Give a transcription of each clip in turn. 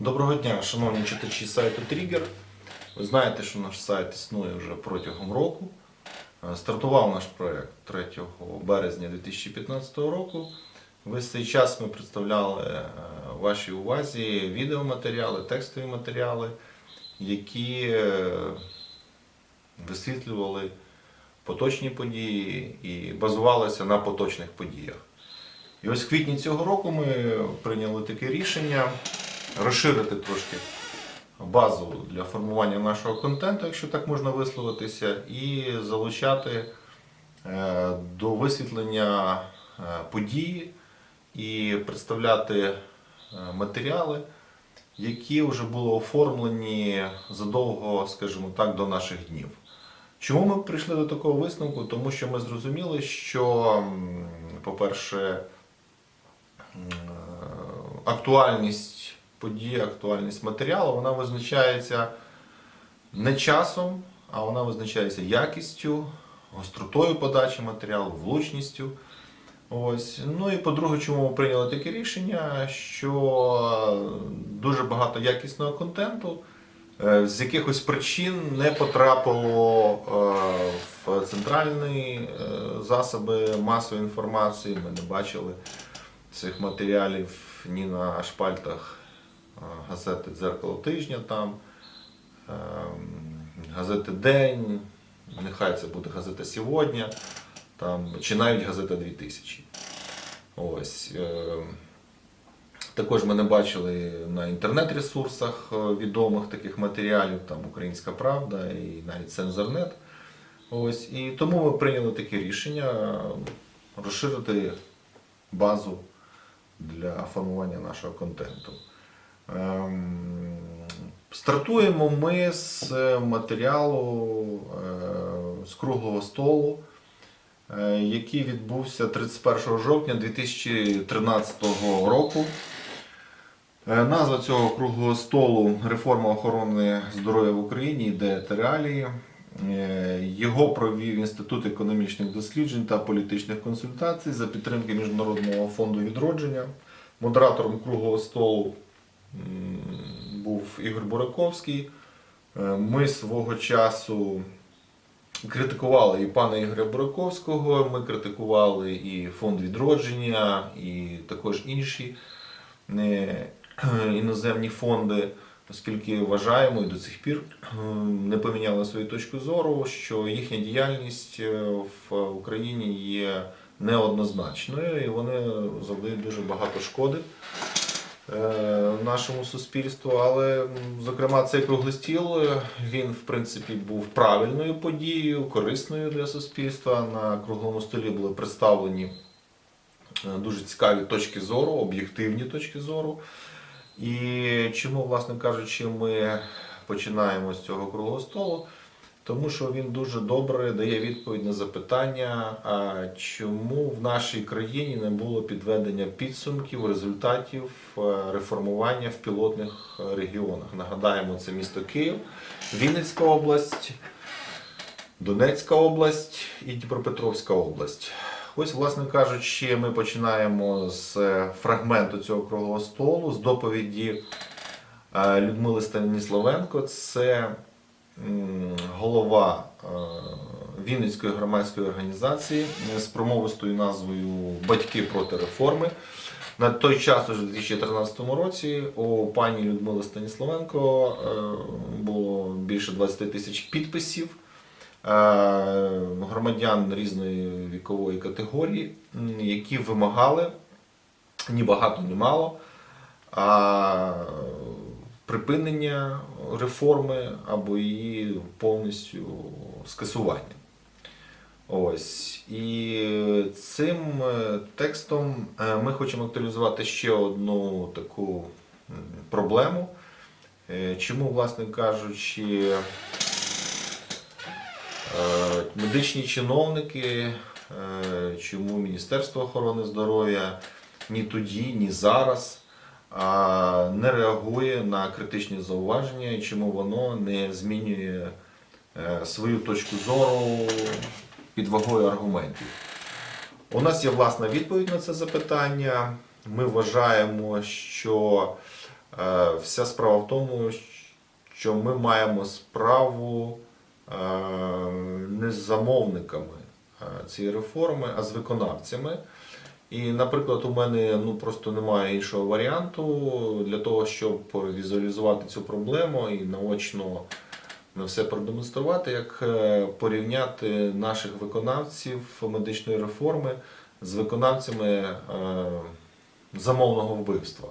Доброго дня, шановні читачі сайту Trigger. Ви знаєте, що наш сайт існує вже протягом року. Е, Стартував наш проект 3 березня 2015 року. Весь цей час ми представляли е, вашій увазі відеоматеріали, текстові матеріали, які е, висвітлювали поточні події і базувалися на поточних подіях. І ось в квітні цього року ми прийняли таке рішення розширити трошки базу для формування нашого контенту, якщо так можна висловитися, і залучати е, до висвітлення е, події і представляти е, матеріали, які вже були оформлені задовго, скажімо так, до наших днів. Чому ми прийшли до такого висновку? Тому що ми зрозуміли, що, по-перше, актуальність події, актуальність матеріалу, вона визначається не часом, а вона визначається якістю, гостротою подачі матеріалу, влучністю. Ось. Ну і по-друге, чому ми прийняли таке рішення, що дуже багато якісного контенту е, з якихось причин не потрапило е, в центральні е, засоби масової інформації. Ми не бачили цих матеріалів ні на шпальтах газети Дзеркало тижня там, е, газети День, нехай це буде газета Сьогодні, там, чи навіть газета 2000. Ось. е, Також ми не бачили на інтернет-ресурсах е, відомих таких матеріалів, там Українська Правда і навіть Цензорнет. Ось. І тому ми прийняли таке рішення е, розширити базу для формування нашого контенту. Ем, Стартуємо ми з матеріалу е, з круглого столу, е, який відбувся 31 жовтня 2013 року. Е, Назва цього круглого столу Реформа охорони здоров'я в Україні ідея реалії. Його провів Інститут економічних досліджень та політичних консультацій за підтримки Міжнародного фонду відродження. Модератором круглого столу був Ігор Бураковський. Е, Ми свого часу критикували і пана Ігоря Бураковського, ми критикували і фонд відродження, і також інші е, іноземні фонди, оскільки вважаємо і до цих пір е, не поміняли свою точку зору, що їхня діяльність в Україні є неоднозначною і вони завдають дуже багато шкоди е, нашому суспільству. Але, зокрема, цей круглий стіл е, він, в принципі, був правильною подією, корисною для суспільства. На круглому столі були представлені е, дуже цікаві точки зору, об'єктивні точки зору. І чому, власне кажучи, ми починаємо з цього круглого столу? Тому що він дуже добре дає відповідь на запитання, а чому в нашій країні не було підведення підсумків, результатів е, реформування в пілотних регіонах. Нагадаємо, це місто Київ, Вінницька область, Донецька область і Дніпропетровська область. Ось, власне кажучи, ми починаємо з фрагменту цього круглого столу, з доповіді е, Людмили Станіславенко. Це голова е, Вінницької громадської організації з промовистою назвою Батьки проти реформи. На той час, уже в 2013 році, у пані Людмили Станіславенко е, було більше 20 тисяч підписів е, громадян різної вікової категорії, які вимагали ні багато, ні мало припинення реформи або її повністю скасування. Ось. І цим е, текстом е, ми хочемо актуалізувати ще одну таку проблему. Е, Чому, власне кажучи, медичні чиновники, чому Міністерство охорони здоров'я ні тоді, ні зараз не реагує на критичні зауваження чому воно не змінює е, свою точку зору під вагою аргументів. У нас є власна відповідь на це запитання. Ми вважаємо, що Е, Вся справа в тому, що ми маємо справу е, не з замовниками цієї реформи, а з виконавцями. І, наприклад, у мене ну просто немає іншого варіанту для того, щоб візуалізувати цю проблему і наочно все продемонструвати, як е, порівняти наших виконавців медичної реформи з виконавцями е, замовного вбивства.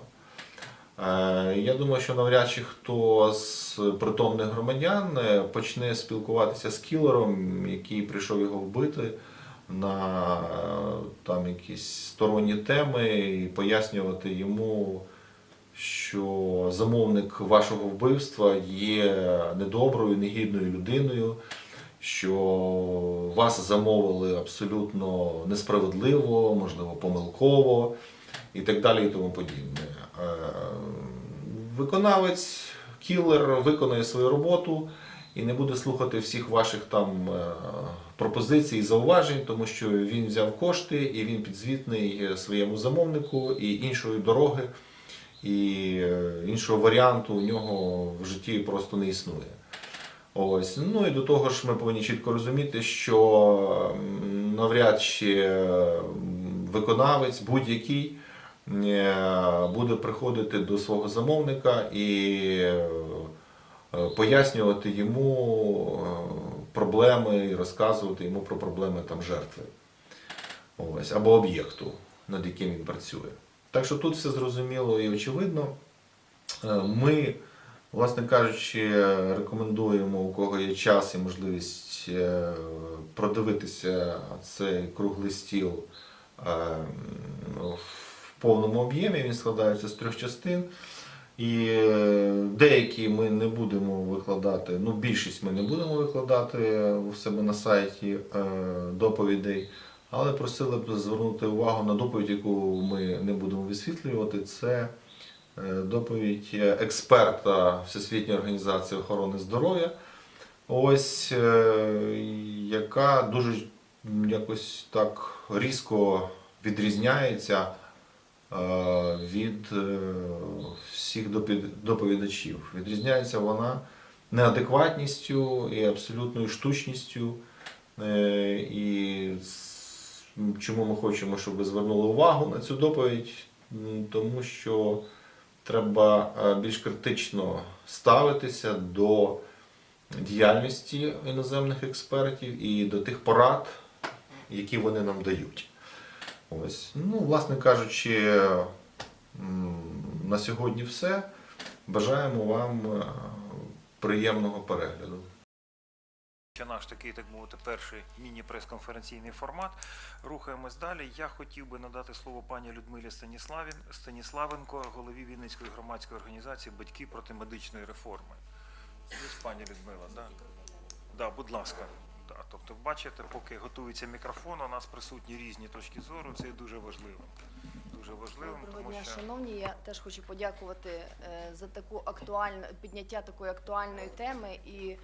Е, Я думаю, що навряд чи хто з притомних громадян почне спілкуватися з кілером, який прийшов його вбити на там якісь сторонні теми і пояснювати йому, що замовник вашого вбивства є недоброю, негідною людиною, що вас замовили абсолютно несправедливо, можливо, помилково і так далі і тому подібне. Е, Виконавець, кілер виконає свою роботу і не буде слухати всіх ваших там е, пропозицій і зауважень, тому що він взяв кошти і він підзвітний своєму замовнику і іншої дороги, і е, іншого варіанту у нього в житті просто не існує. Ось. Ну і до того ж ми повинні чітко розуміти, що навряд чи е, виконавець будь-який е, буде приходити до свого замовника і е, пояснювати йому е, проблеми і розказувати йому про проблеми там жертви. Ось, або об'єкту, над яким він працює. Так що тут все зрозуміло і очевидно. Е, Ми, власне кажучи, рекомендуємо, у кого є час і можливість е, продивитися цей круглий стіл е, в повному об'ємі. Він складається з трьох частин. І е, деякі ми не будемо викладати, ну більшість ми не будемо викладати у себе на сайті е, доповідей, але просили б звернути увагу на доповідь, яку ми не будемо висвітлювати. Це е, доповідь експерта Всесвітньої організації охорони здоров'я, ось яка дуже якось так різко відрізняється від е, всіх доповідачів. Відрізняється вона неадекватністю і абсолютною штучністю. Е, І чому ми хочемо, щоб ви звернули увагу на цю доповідь? Тому що треба е, більш критично ставитися до діяльності іноземних експертів і до тих порад, які вони нам дають. Ось, ну, власне кажучи, на сьогодні все. Бажаємо вам е, приємного перегляду. Це наш такий, так мовити, перший міні-прес-конференційний формат. Рухаємось далі. Я хотів би надати слово пані Людмилі Станіславенко, голові Вінницької громадської організації Батьки проти медичної реформи. Є пані Людмила, да? Да, будь ласка. Да, тобто, бачите, поки готується мікрофон, у нас присутні різні точки зору. Це є дуже важливим. Дуже важливим, Доброго тому дня, що шановні. Я теж хочу подякувати е, за таку актуальну підняття такої актуальної теми і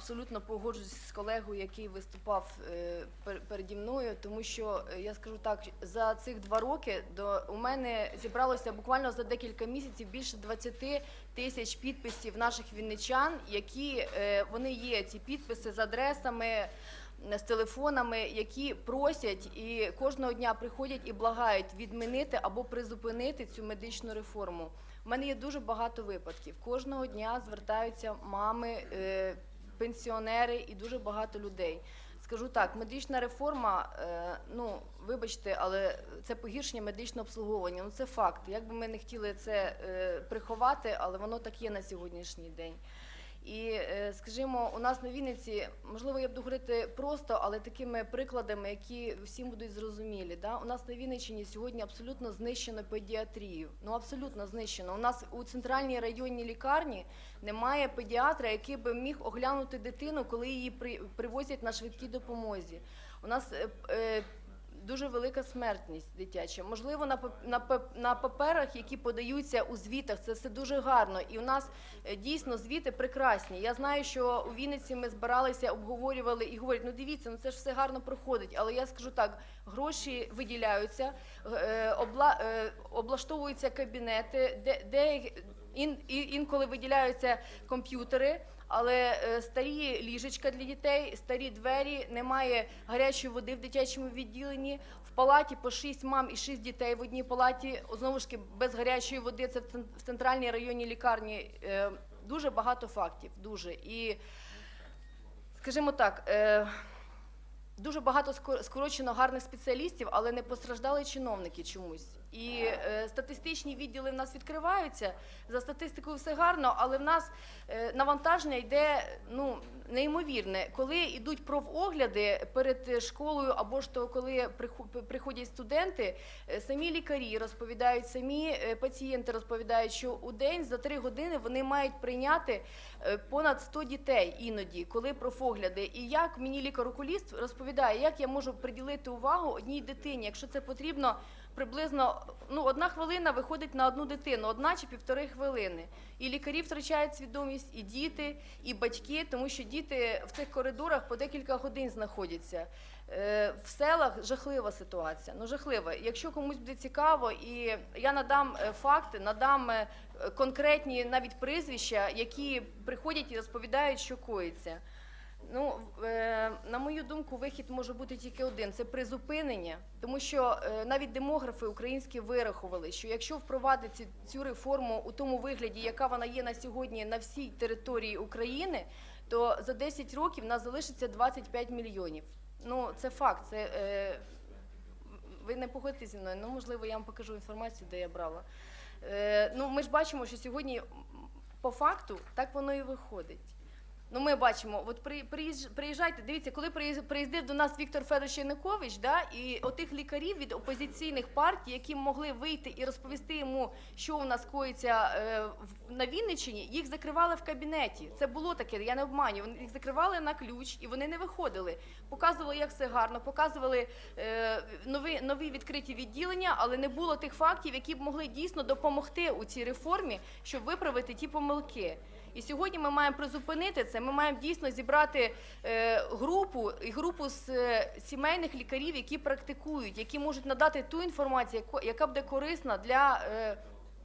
абсолютно погоджуюсь з колегою, який виступав е, пер- переді мною, тому що е, я скажу так, за цих два роки до у мене зібралося буквально за декілька місяців більше 20 тисяч підписів наших вінничан, які е, вони є ці підписи з адресами з телефонами, які просять і кожного дня приходять і благають відмінити або призупинити цю медичну реформу. У мене є дуже багато випадків. Кожного дня звертаються мами, пенсіонери і дуже багато людей. Скажу так, медична реформа, е, ну вибачте, але це погіршення медичного обслуговування. Ну це факт. Як би ми не хотіли це е, приховати, але воно так є на сьогоднішній день. І е, скажімо, у нас на Вінниці, можливо, я буду говорити просто, але такими прикладами, які всім будуть зрозумілі. Да? У нас на Вінниччині сьогодні абсолютно знищено педіатрію. Ну абсолютно знищено. У нас у центральній районній лікарні немає педіатра, який би міг оглянути дитину, коли її при, привозять на швидкій допомозі. У нас е, е, дуже велика смертність дитяча. Можливо, на на на паперах, які подаються у звітах, це все дуже гарно. І у нас е, дійсно звіти прекрасні. Я знаю, що у Вінниці ми збиралися, обговорювали і говорять, ну дивіться, ну це ж все гарно проходить. Але я скажу так: гроші виділяються, е, обла, е, облаштовуються кабінети, де, де ін, інколи виділяються комп'ютери. Але е, старі ліжечка для дітей, старі двері, немає гарячої води в дитячому відділенні. В палаті по 6 мам і 6 дітей в одній палаті. Знову ж таки, без гарячої води. Це в цен- центральній районній лікарні. Е, Дуже багато фактів. Дуже. І, скажімо так, е, дуже багато скор- скорочено гарних спеціалістів, але не постраждали чиновники чомусь. І е, статистичні відділи в нас відкриваються. За статистикою все гарно, але в нас е, навантаження йде ну неймовірне. Коли йдуть профогляди перед школою, або ж то коли приходять студенти, е, самі лікарі розповідають, самі е, пацієнти розповідають, що у день за три години вони мають прийняти е, понад 100 дітей іноді, коли профогляди. І як мені лікар-окуліст розповідає, як я можу приділити увагу одній дитині, якщо це потрібно приблизно ну одна хвилина виходить на одну дитину, одна чи півтори хвилини. І лікарі втрачають свідомість, і діти, і батьки, тому що діти в цих коридорах по декілька годин знаходяться. Е, В селах жахлива ситуація. Ну жахлива. Якщо комусь буде цікаво, і я надам е, факти, надам е, конкретні навіть прізвища, які приходять і розповідають, що коїться. Ну, е, на мою думку, вихід може бути тільки один це призупинення, тому що е, навіть демографи українські вирахували, що якщо впровадити цю реформу у тому вигляді, яка вона є на сьогодні на всій території України, то за 10 років нас залишиться 25 мільйонів. Ну, це факт. Це, е, ви не погодитесь зі мною, ну можливо, я вам покажу інформацію, де я брала. Е, ну, ми ж бачимо, що сьогодні по факту так воно і виходить. Ну, ми бачимо, от при, приїж- приїжджайте, дивіться, коли приїз- приїздив до нас Віктор Федорович Янукович, да, і отих лікарів від опозиційних партій, які могли вийти і розповісти йому, що у нас коїться е, на Вінниччині, їх закривали в кабінеті. Це було таке, я не обманюю. Вони їх закривали на ключ і вони не виходили. Показували, як все гарно, показували е, нові, нові відкриті відділення, але не було тих фактів, які б могли дійсно допомогти у цій реформі, щоб виправити ті помилки. І сьогодні ми маємо призупинити це. Ми маємо дійсно зібрати е, групу і групу з е, сімейних лікарів, які практикують, які можуть надати ту інформацію, яка буде корисна для, е,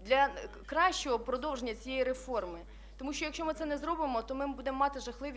для кращого продовження цієї реформи. Тому що якщо ми це не зробимо, то ми будемо мати жахливі